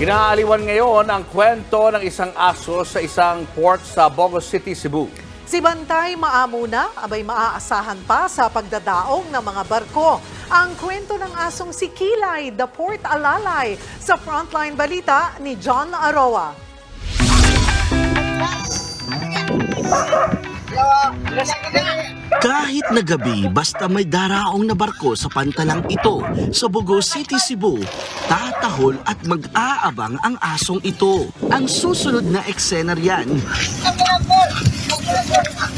Inaaliwan ngayon ang kwento ng isang aso sa isang port sa Bogos City, Cebu. Si Bantay Maamuna abay maaasahan pa sa pagdadaong ng mga barko. Ang kwento ng asong si Kilay, the port alalay, sa Frontline Balita ni John Aroa. Kahit na gabi, basta may daraong na barko sa pantalang ito sa Bogo City, Cebu, tatahol at mag-aabang ang asong ito. Ang susunod na eksena riyan,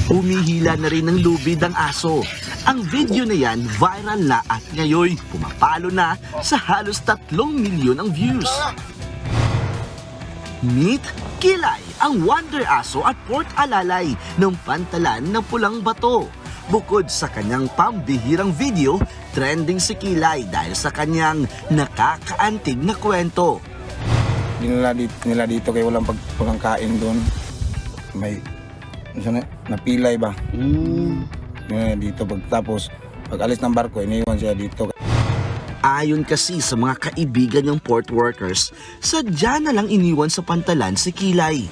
humihila na rin ng lubid ang aso. Ang video na yan viral na at ngayon pumapalo na sa halos tatlong milyon ang views. Meet Kilay, ang wonder aso at port alalay ng pantalan ng pulang bato. Bukod sa kanyang pambihirang video, trending si Kilay dahil sa kanyang nakakaantig na kwento. Dinala dito, nila dito kaya walang pag, pagkakain doon. May ano na, napilay ba? Dinala dito pagtapos pag alis ng barko, iniwan siya dito. Ayon kasi sa mga kaibigan ng port workers, sadya na lang iniwan sa pantalan si Kilay.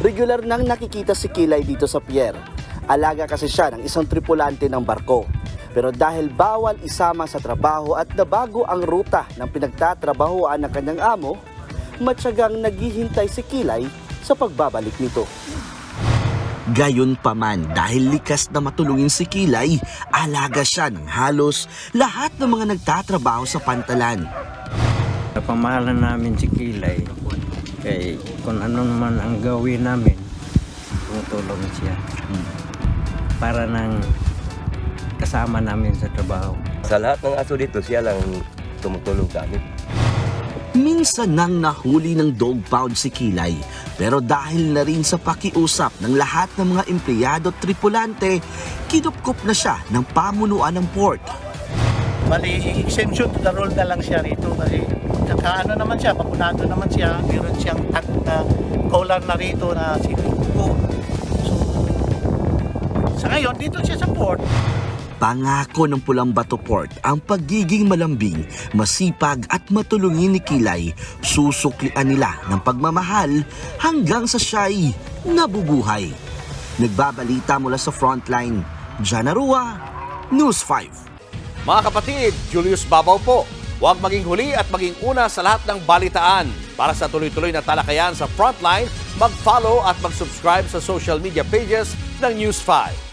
Regular nang nakikita si Kilay dito sa pier. Alaga kasi siya ng isang tripulante ng barko. Pero dahil bawal isama sa trabaho at nabago ang ruta ng pinagtatrabahoan ng kanyang amo, matyagang naghihintay si Kilay sa pagbabalik nito. Gayon pa man, dahil likas na matulungin si Kilay, alaga siya ng halos lahat ng mga nagtatrabaho sa pantalan. Napamahalan namin si Kilay. Kay kung ano naman ang gawin namin, tumutulong siya. Para nang kasama namin sa trabaho. Sa lahat ng aso dito, siya lang tumutulong sa amin. Minsan nang nahuli ng dog pound si Kilay, pero dahil na rin sa pakiusap ng lahat ng mga empleyado at tripulante, kinupkup na siya ng pamunuan ng port. Bali, exemption to the rule na lang siya rito kasi kakaano naman siya, papunado naman siya, meron siyang tag na collar na rito na sinuko. Ngayon, dito siya sa port. Pangako ng Pulang Bato Port ang pagiging malambing, masipag at matulungin ni Kilay, susuklian nila ng pagmamahal hanggang sa siya'y nabubuhay. Nagbabalita mula sa frontline, Janarua, News 5. Mga kapatid, Julius Babaw po. Huwag maging huli at maging una sa lahat ng balitaan. Para sa tuloy-tuloy na talakayan sa Frontline, mag-follow at mag-subscribe sa social media pages ng News 5.